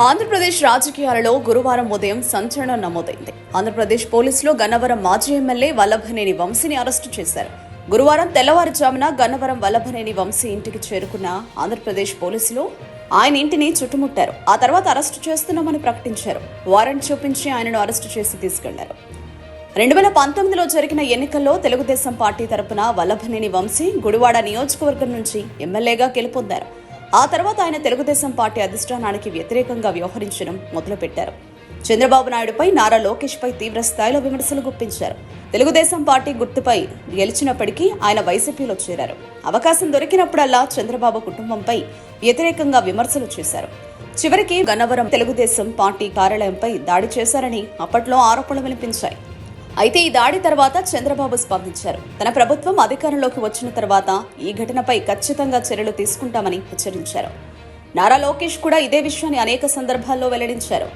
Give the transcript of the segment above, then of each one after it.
ఆంధ్రప్రదేశ్ రాజకీయాలలో గురువారం ఉదయం సంచలనం నమోదైంది. ఆంధ్రప్రదేశ్ పోలీసులు గన్నవరం మాజీ ఎమ్మెల్యే వల్లభనేని వంశీని అరెస్టు చేశారు. గురువారం తెల్లవారుజామున గన్నవరం వల్లభనేని వంశీ ఇంటికి చేరుకున్న ఆంధ్రప్రదేశ్ పోలీసులు ఆయన ఇంటిని చుట్టుముట్టారు. ఆ తర్వాత అరెస్టు చేస్తున్నామని ప్రకటించారు. వారెంట్ చూపించి ఆయనను అరెస్టు చేసి తీసుకెళ్ళారు. రెండు వేల పంతొమ్మిదిలో జరిగిన ఎన్నికల్లో తెలుగుదేశం పార్టీ తరపున వల్లభనేని వంశీ గుడివాడ నియోజకవర్గం నుంచి ఎమ్మెల్యేగా గెలుపొందారు. ఆ తర్వాత ఆయన తెలుగుదేశం పార్టీ అధిష్టానానికి వ్యతిరేకంగా వ్యవహరించడం మొదలుపెట్టారు. చంద్రబాబు నాయుడుపై నారా లోకేష్పై తీవ్రస్థాయిలో తీవ్ర స్థాయిలో విమర్శలు గుప్పించారు. తెలుగుదేశం పార్టీ గుర్తుపై గెలిచినప్పటికీ ఆయన వైసీపీలో చేరారు. అవకాశం దొరికినప్పుడల్లా చంద్రబాబు కుటుంబంపై వ్యతిరేకంగా విమర్శలు చేశారు. చివరికి గన్నవరం తెలుగుదేశం పార్టీ కార్యాలయంపై దాడి చేశారని అప్పట్లో ఆరోపణలు వినిపించాయి. అయితే ఈ దాడి తర్వాత చంద్రబాబు స్పందించారు. తన ప్రభుత్వం అధికారంలోకి వచ్చిన తర్వాత ఈ ఘటనపై ఖచ్చితంగా చర్యలు తీసుకుంటామని హెచ్చరించారు. నారా లోకేష్ కూడా ఇదే విషయాన్ని అనేక సందర్భాల్లో వెల్లడించారు.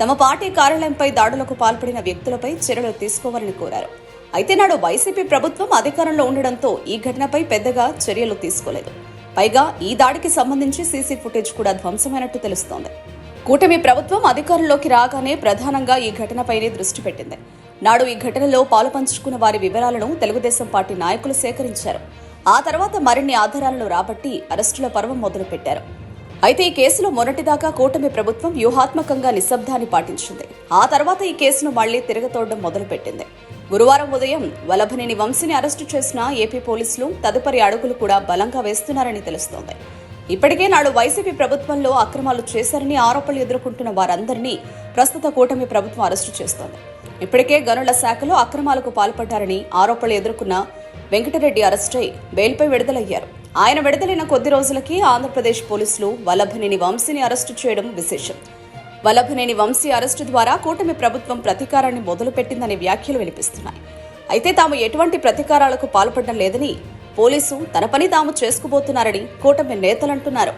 తమ పార్టీ కార్యాలయంపై దాడులకు పాల్పడిన వ్యక్తులపై చర్యలు తీసుకోవాలని కోరారు. అయితే నాడు వైసీపీ ప్రభుత్వం అధికారంలో ఉండడంతో ఈ ఘటనపై పెద్దగా చర్యలు తీసుకోలేదు. పైగా ఈ దాడికి సంబంధించి సీసీ ఫుటేజ్ కూడా ధ్వంసమైనట్టు తెలుస్తోంది. కూటమి ప్రభుత్వం అధికారంలోకి రాగానే ప్రధానంగా ఈ ఘటనపైనే దృష్టి పెట్టింది. నాడు ఈ ఘటనలో పాలు పంచుకున్న వారి వివరాలను తెలుగుదేశం పార్టీ నాయకులు సేకరించారు. ఆ తర్వాత మరిన్ని ఆధారాలను రాబట్టి అరెస్టుల పర్వం మొదలుపెట్టారు. అయితే ఈ కేసులో మొన్నటిదాకా కూటమి ప్రభుత్వం వ్యూహాత్మకంగా నిశ్శబ్దాన్ని పాటించింది. ఆ తర్వాత ఈ కేసును మళ్ళీ తిరగతోడడం మొదలుపెట్టింది. గురువారం ఉదయం వలభనేని వంశీని అరెస్టు చేసిన ఏపీ పోలీసులు తదుపరి అడుగులు కూడా బలంగా వేస్తున్నారని తెలుస్తోంది. ఇప్పటికే నాడు వైసీపీ ప్రభుత్వంలో అక్రమాలు చేశారని ఆరోపణలు ఎదుర్కొంటున్న వారందరినీ ప్రస్తుత కూటమి ప్రభుత్వం అరెస్టు చేస్తోంది. ఇప్పటికే గనుల శాఖలో అక్రమాలకు పాల్పడ్డారని ఆరోపణలు ఎదుర్కొన్న వెంకటరెడ్డి అరెస్టై బెయిల్పై విడుదలయ్యారు. ఆయన విడుదలైన కొద్ది రోజులకి ఆంధ్రప్రదేశ్ పోలీసులు వల్లభనేని వంశీని అరెస్టు చేయడం విశేషం. వల్లభనేని వంశీ అరెస్టు ద్వారా కూటమి ప్రభుత్వం ప్రతీకారాన్ని మొదలుపెట్టిందనే వ్యాఖ్యలు వినిపిస్తున్నాయి. అయితే తాము ఎటువంటి ప్రతీకారాలకు పాల్పడడం లేదని పోలీసు తన పని తాము చేసుకుపోతున్నారని కూటమి నేతలంటున్నారు